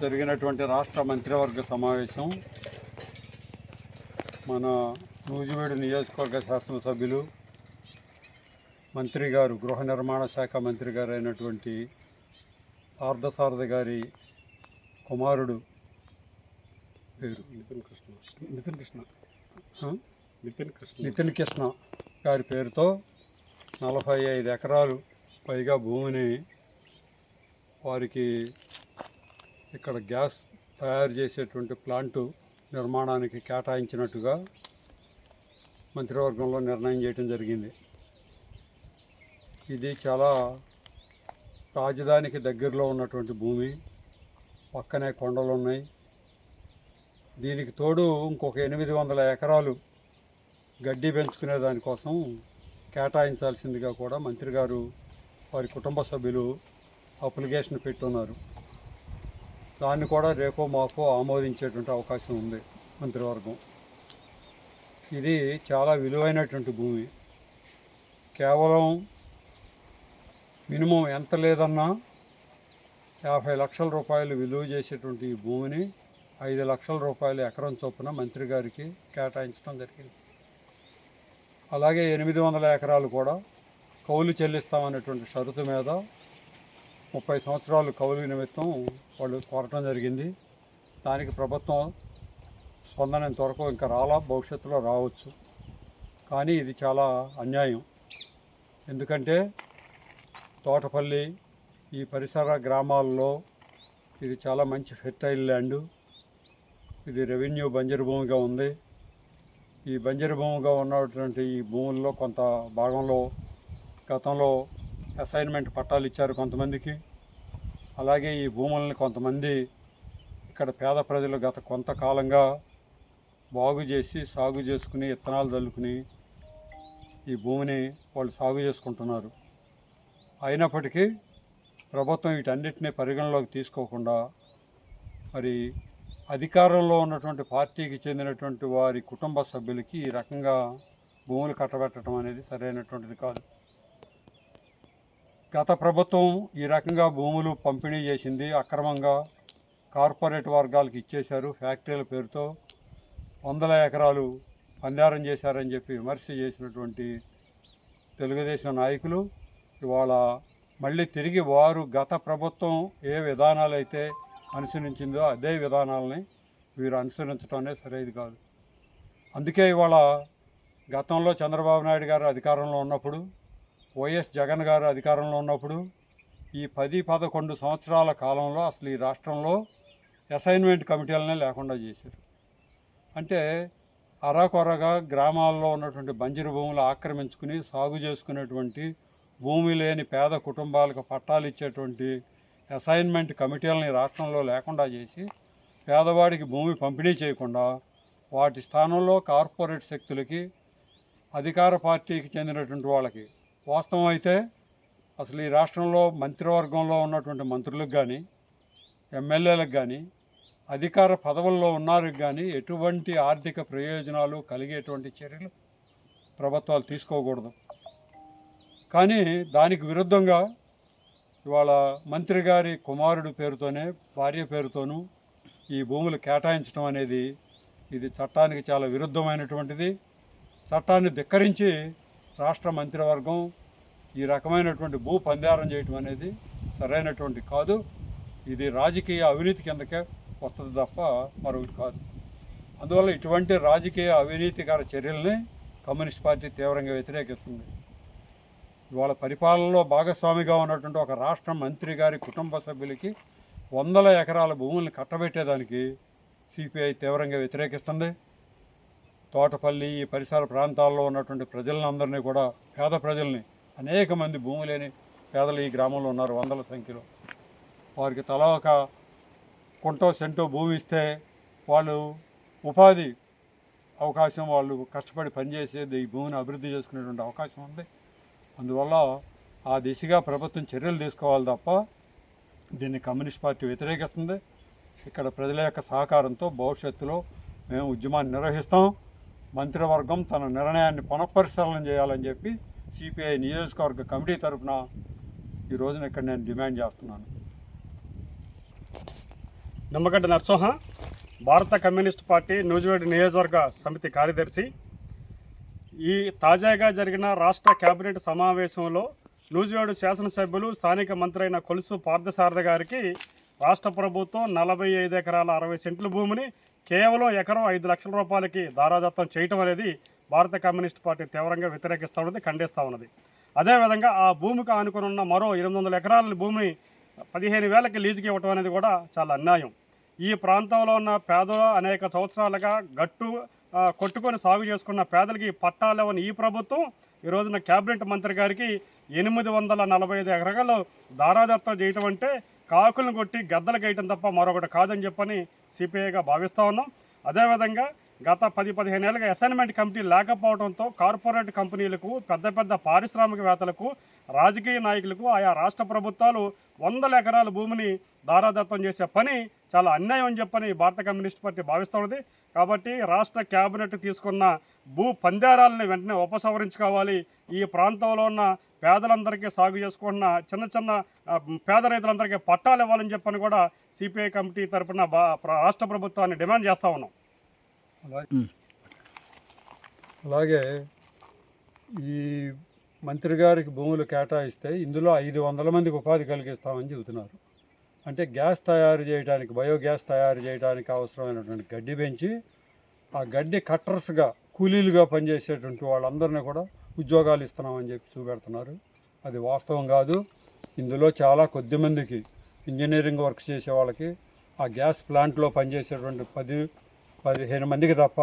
జరిగినటువంటి రాష్ట్ర మంత్రివర్గ సమావేశం మన నూజివీడు నియోజకవర్గ శాసనసభ్యులు మంత్రి గారు గృహ నిర్మాణ శాఖ మంత్రి గారు అయినటువంటి పార్థసారథి గారి కుమారుడు పేరు? నితిన్ కృష్ణ. నితిన్ కృష్ణ? నితిన్ కృష్ణ. నితిన్ కృష్ణ గారి పేరుతో నలభై ఐదు ఎకరాలు పైగా భూమిని వారికి ఇక్కడ గ్యాస్ తయారు చేసేటువంటి ప్లాంటు నిర్మాణానికి కేటాయించినట్టుగా మంత్రివర్గంలో నిర్ణయం చేయడం జరిగింది. ఇది చాలా రాజధానికి దగ్గరలో ఉన్నటువంటి భూమి. పక్కనే కొండలు ఉన్నాయి. దీనికి తోడు ఇంకొక ఎనిమిది వందల ఎకరాలు గడ్డి పెంచుకునే దానికోసం కేటాయించాల్సిందిగా కూడా మంత్రి గారు వారి కుటుంబ సభ్యులు అప్లికేషన్ పెట్టున్నారు. దాన్ని కూడా రేపో మాకో ఆమోదించేటువంటి అవకాశం ఉంది మంత్రివర్గం. ఇది చాలా విలువైనటువంటి భూమి. కేవలం మినిమం ఎంత లేదన్నా యాభై లక్షల రూపాయలు విలువ చేసేటువంటి ఈ భూమిని ఐదు లక్షల రూపాయలు ఎకరం చొప్పున మంత్రి గారికి కేటాయించడం జరిగింది. అలాగే ఎనిమిది వందల ఎకరాలు కూడా కౌలు చెల్లిస్తామనేటువంటి షరతు మీద ముప్పై సంవత్సరాలు కౌలు నిమిత్తం వాళ్ళు కోరటం జరిగింది. దానికి ప్రభుత్వం స్పందనంత వరకు ఇంకా రాలా భవిష్యత్తులో రావచ్చు. కానీ ఇది చాలా అన్యాయం. ఎందుకంటే తోటపల్లి ఈ పరిసర గ్రామాల్లో ఇది చాలా మంచి ఫెర్టైల్ ల్యాండ్. ఇది రెవెన్యూ బంజరు భూమిగా ఉంది. ఈ బంజరు భూమిగా ఉన్నటువంటి ఈ భూముల్లో కొంత భాగంలో గతంలో అసైన్మెంట్ పట్టాలు ఇచ్చారు కొంతమందికి. అలాగే ఈ భూములను కొంతమంది ఇక్కడ పేద ప్రజలు గత కొంతకాలంగా బాగు చేసి సాగు చేసుకుని విత్తనాలు చల్లుకుని ఈ భూమిని వాళ్ళు సాగు చేసుకుంటున్నారు. అయినప్పటికీ ప్రభుత్వం వీటన్నిటిని పరిగణలోకి తీసుకోకుండా మరి అధికారంలో ఉన్నటువంటి పార్టీకి చెందినటువంటి వారి కుటుంబ సభ్యులకి ఈ రకంగా భూములు కట్టబెట్టడం అనేది సరైనటువంటిది కాదు. గత ప్రభుత్వం ఈ రకంగా భూములు పంపిణీ చేసింది అక్రమంగా కార్పొరేట్ వర్గాలకు ఇచ్చేశారు ఫ్యాక్టరీల పేరుతో. వందల ఎకరాలు పందారం చేశారని చెప్పి విమర్శ చేసినటువంటి తెలుగుదేశం నాయకులు ఇవాళ మళ్ళీ తిరిగి వారు గత ప్రభుత్వం ఏ విధానాలు అయితే అనుసరించిందో అదే విధానాలని వీరు అనుసరించడం అనేది సరైనది కాదు. అందుకే ఇవాళ గతంలో చంద్రబాబు నాయుడు గారు అధికారంలో ఉన్నప్పుడు వైఎస్ జగన్ గారు అధికారంలో ఉన్నప్పుడు ఈ పది పదకొండు సంవత్సరాల కాలంలో అసలు ఈ రాష్ట్రంలో అసైన్మెంట్ కమిటీలనే లేకుండా చేశారు. అంటే అరాకొరగా గ్రామాల్లో ఉన్నటువంటి బంజరు భూములు ఆక్రమించుకుని సాగు చేసుకునేటువంటి భూమి లేని పేద కుటుంబాలకు పట్టాలు ఇచ్చేటువంటి అసైన్మెంట్ కమిటీలని రాష్ట్రంలో లేకుండా చేసి పేదవాడికి భూమి పంపిణీ చేయకుండా వాటి స్థానంలో కార్పొరేట్ శక్తులకి అధికార పార్టీకి చెందినటువంటి వాళ్ళకి వాస్తవం అయితే అసలు ఈ రాష్ట్రంలో మంత్రివర్గంలో ఉన్నటువంటి మంత్రులకు కానీ ఎమ్మెల్యేలకు కానీ అధికార పదవుల్లో ఉన్నారు కానీ ఎటువంటి ఆర్థిక ప్రయోజనాలు కలిగేటువంటి చర్యలు ప్రభుత్వాలు తీసుకోకూడదు. కానీ దానికి విరుద్ధంగా ఇవాళ మంత్రి గారి కుమారుడు పేరుతోనే భార్య పేరుతోనూ ఈ భూములు కేటాయించడం అనేది ఇది చట్టానికి చాలా విరుద్ధమైనటువంటిది. చట్టాన్ని ధిక్కరించి రాష్ట్ర మంత్రివర్గం ఈ రకమైనటువంటి భూ పందారం చేయటం అనేది సరైనటువంటి కాదు. ఇది రాజకీయ అవినీతి కిందకే వస్తుంది తప్ప మరొకటి కాదు. అందువల్ల ఇటువంటి రాజకీయ అవినీతికర చర్యల్ని కమ్యూనిస్ట్ పార్టీ తీవ్రంగా వ్యతిరేకిస్తుంది. ఇవాళ పరిపాలనలో భాగస్వామిగా ఉన్నటువంటి ఒక రాష్ట్ర మంత్రి గారి కుటుంబ సభ్యులకి వందల ఎకరాల భూముల్ని కట్టబెట్టేదానికి సిపిఐ తీవ్రంగా వ్యతిరేకిస్తుంది. తోటపల్లి ఈ పరిసర ప్రాంతాల్లో ఉన్నటువంటి ప్రజలందరినీ కూడా పేద ప్రజల్ని అనేక మంది భూమి లేని పేదలు ఈ గ్రామంలో ఉన్నారు వందల సంఖ్యలో. వారికి తలా ఒక కుంటో సెంటో భూమి ఇస్తే వాళ్ళు ఉపాధి అవకాశం వాళ్ళు కష్టపడి పనిచేసేది ఈ భూమిని అభివృద్ధి చేసుకునేటువంటి అవకాశం ఉంది. అందువల్ల ఆ దిశగా ప్రభుత్వం చర్యలు తీసుకోవాలి తప్ప దీన్ని కమ్యూనిస్ట్ పార్టీ వ్యతిరేకిస్తుంది. ఇక్కడ ప్రజల యొక్క సహకారంతో భవిష్యత్తులో మేము ఉద్యమాన్ని నిర్వహిస్తాం. మంత్రివర్గం తన నిర్ణయాన్ని పునఃపరిశీలన చేయాలని చెప్పి సిపిఐ నియోజకవర్గ కమిటీ తరఫున ఈ రోజున ఇక్కడ నేను డిమాండ్ చేస్తున్నాను. నిమ్మగడ్డ నరసింహ భారత కమ్యూనిస్ట్ పార్టీ నూజివేడు నియోజకవర్గ సమితి కార్యదర్శి. ఈ తాజాగా జరిగిన రాష్ట్ర కేబినెట్ సమావేశంలో నూజివేడు శాసనసభ్యులు స్థానిక మంత్రి అయిన కొలుసు పార్థసారథ గారికి రాష్ట్ర ప్రభుత్వం నలభై ఐదు ఎకరాల అరవై సెంట్ల భూమిని కేవలం ఎకరం ఐదు లక్షల రూపాయలకి దారాదత్తం చేయటం అనేది భారత కమ్యూనిస్ట్ పార్టీ తీవ్రంగా వ్యతిరేకిస్తూ ఉన్నది ఖండిస్తూ ఉన్నది. అదేవిధంగా ఆ భూమికి ఆనుకుని ఉన్న మరో ఎనిమిది వందల ఎకరాల భూమిని పదిహేను వేలకి లీజుకి ఇవ్వటం అనేది కూడా చాలా అన్యాయం. ఈ ప్రాంతంలో ఉన్న పేదలు అనేక సంవత్సరాలుగా గట్టు కొట్టుకొని సాగు చేసుకున్న పేదలకి పట్టాలు ఇవ్వని ఈ ప్రభుత్వం ఈ రోజున కేబినెట్ మంత్రి గారికి ఎనిమిది వందల నలభై ఐదు ఎకరాలు దారాదత్తం చేయటం అంటే కాకులను కొట్టి గద్దలు గేయటం తప్ప మరొకటి కాదని చెప్పని సిపిఐగా భావిస్తూ ఉన్నాం. అదేవిధంగా గత పది పదిహేను ఏళ్ళుగా అసైన్మెంట్ కమిటీ లేకపోవడంతో కార్పొరేట్ కంపెనీలకు పెద్ద పెద్ద పారిశ్రామికవేత్తలకు రాజకీయ నాయకులకు ఆయా రాష్ట్ర ప్రభుత్వాలు వందల ఎకరాల భూమిని దారాదత్తం చేసే పని చాలా అన్యాయం అని చెప్పని భారత కమ్యూనిస్ట్ పార్టీ భావిస్తున్నది కాబట్టి రాష్ట్ర కేబినెట్ తీసుకున్న భూ పందేరాలని వెంటనే ఉపసంహరించుకోవాలి. ఈ ప్రాంతంలో ఉన్న పేదలందరికీ సాగు చేసుకున్న చిన్న చిన్న పేద రైతులందరికీ పట్టాలు ఇవ్వాలని చెప్పని కూడా సిపిఐ కమిటీ తరపున బా రాష్ట్ర ప్రభుత్వాన్ని డిమాండ్ చేస్తూ ఉన్నాం. అలాగే అలాగే ఈ మంత్రి గారికి భూములు కేటాయిస్తే ఇందులో ఐదు వందల మందికి ఉపాధి కలిగిస్తామని చెబుతున్నారు. అంటే గ్యాస్ తయారు చేయడానికి బయోగ్యాస్ తయారు చేయడానికి అవసరమైనటువంటి గడ్డి పెంచి ఆ గడ్డి కట్టర్స్గా కూలీలుగా పనిచేసేటువంటి వాళ్ళందరినీ కూడా ఉద్యోగాలు ఇస్తున్నామని చెప్పి చూపెడుతున్నారు. అది వాస్తవం కాదు. ఇందులో చాలా కొద్ది మందికి ఇంజనీరింగ్ వర్క్ చేసే వాళ్ళకి ఆ గ్యాస్ ప్లాంట్లో పనిచేసేటువంటి పది పదిహేను మందికి తప్ప